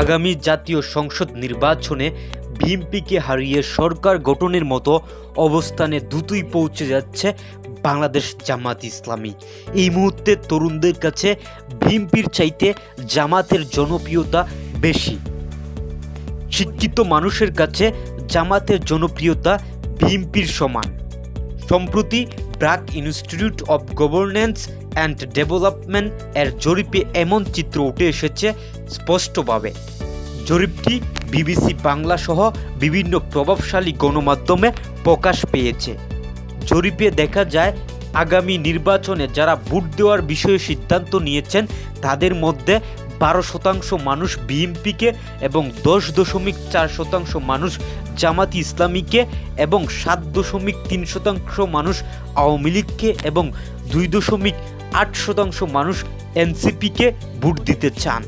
আগামী জাতীয় সংসদ নির্বাচনে বিএনপিকে হারিয়ে সরকার গঠনের মতো অবস্থানে দ্রুতই পৌঁছে যাচ্ছে বাংলাদেশ জামাত ইসলামী। এই মুহূর্তে তরুণদের কাছে বিএনপির চাইতে জামাতের জনপ্রিয়তা বেশি। শিক্ষিত মানুষের কাছে জামাতের জনপ্রিয়তা বিএনপির সমান। সম্প্রতি BRAC institute of governance and development এর জরিপে এমন চিত্র উঠে এসেছে স্পষ্টভাবে। জরিপটি বিবিসি বাংলা সহ বিভিন্ন প্রভাবশালী গণমাধ্যমে প্রকাশ পেয়েছে। জরিপে দেখা যায়, আগামী নির্বাচনে যারা ভোট দেওয়ার বিষয়ে সিদ্ধান্ত নিয়েছেন, তাদের মধ্যে বারো শতাংশ মানুষ বিএনপিকে এবং দশ দশমিক চার শতাংশ মানুষ জামাত ইসলামীকে এবং সাত দশমিক তিন শতাংশ মানুষ আওয়ামী লীগকে এবং দুই দশমিক আট শতাংশ মানুষ এনসিপিকে ভোট দিতে চান।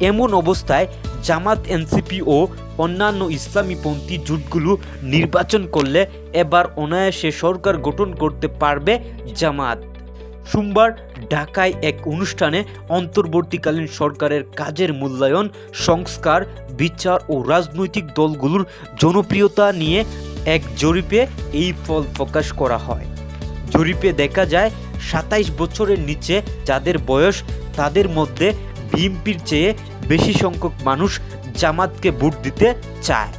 এমন অবস্থায় জামাত, এনসিপি ও অন্যান্য ইসলামীপন্থী জোটগুলো নির্বাচন করলে এবার অনায়াসে সরকার গঠন করতে পারবে জামাত। সোমবার ঢাকায় এক অনুষ্ঠানে অন্তর্বর্তীকালীন সরকারের কাজের মূল্যায়ন, সংস্কার, বিচার ও রাজনৈতিক দলগুলোর জনপ্রিয়তা নিয়ে এক জরিপে এই ফল প্রকাশ করা হয়। জরিপে দেখা যায়, সাতাইশ বছরের নিচে যাদের বয়স, তাদের মধ্যে বিএনপির চেয়ে বেশি সংখ্যক মানুষ জামাতকে ভোট দিতে চায়।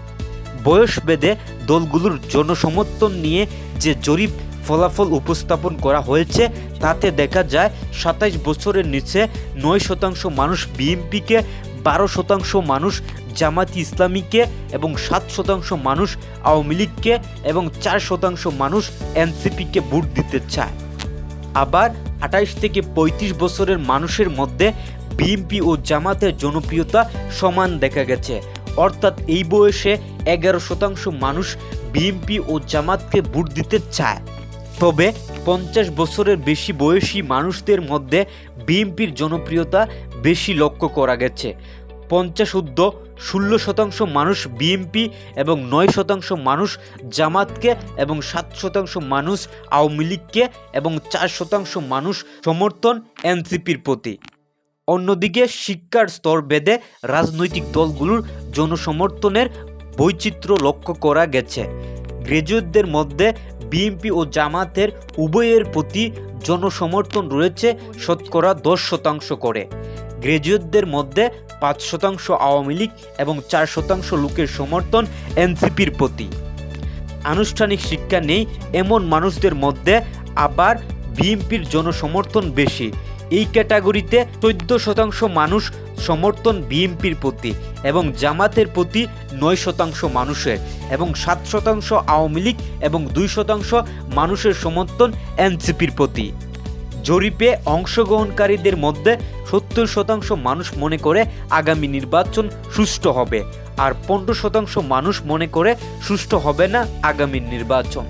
বয়স বেদে দলগুলোর জনসমর্থন নিয়ে যে জরিপ ফলাফল উপস্থাপন করা হয়েছে। তাতে দেখা যায়, সাতাইশ বছরের নিচে নয় শতাংশ মানুষ বিএনপিকে, বারো শতাংশ মানুষ জামাতি ইসলামীকে এবং সাত শতাংশ মানুষ আওয়ামী লীগকে এবং চার শতাংশ মানুষ এনসিপিকে ভোট দিতে চায়। আবার আঠাইশ থেকে ৩৫ বছরের মানুষের মধ্যে বিএনপি ও জামাতের জনপ্রিয়তা সমান দেখা গেছে। অর্থাৎ এই বয়সে এগারো শতাংশ মানুষ বিএনপি ও জামাতকে ভোট দিতে চায়। তবে পঞ্চাশ বছরের বেশি বয়সী মানুষদের মধ্যে বিএনপির জনপ্রিয়তা বেশি লক্ষ্য করা গেছে। পঞ্চাশ ঊর্ধ্ব ষোলো শতাংশ মানুষ বিএনপি এবং নয় শতাংশ মানুষ জামাতকে এবং সাত শতাংশ মানুষ আওয়ামী লীগকে এবং চার শতাংশ মানুষ সমর্থন এনসিপির প্রতি। অন্যদিকে শিক্ষার স্তর বেদে রাজনৈতিক দলগুলোর জনসমর্থনের বৈচিত্র্য লক্ষ্য করা গেছে। গ্রাজুয়েটদের মধ্যে বিএনপি ও জামাতের উভয়ের প্রতি জনসমর্থন রয়েছে শতকরা দশ শতাংশ করে। গ্রেজুয়েটদের মধ্যে পাঁচ শতাংশ আওয়ামী লীগ এবং চার শতাংশ লোকের সমর্থন এনসিপির প্রতি। আনুষ্ঠানিক শিক্ষা নেই এমন মানুষদের মধ্যে আবার বিএনপির জনসমর্থন বেশি। এই ক্যাটাগরিতে চোদ্দ শতাংশ মানুষ সমর্থন বিএনপির প্রতি এবং জামাতের প্রতি নয় শতাংশ মানুষের এবং সাত শতাংশ আওয়ামী লীগ এবং দুই শতাংশ মানুষের সমর্থন এনসিপির প্রতি। জরিপে অংশগ্রহণকারীদের মধ্যে সত্তর শতাংশ মানুষ মনে করে আগামী নির্বাচন সুষ্ঠু হবে, আর পনেরো শতাংশ মানুষ মনে করে সুষ্ঠু হবে না আগামী নির্বাচন।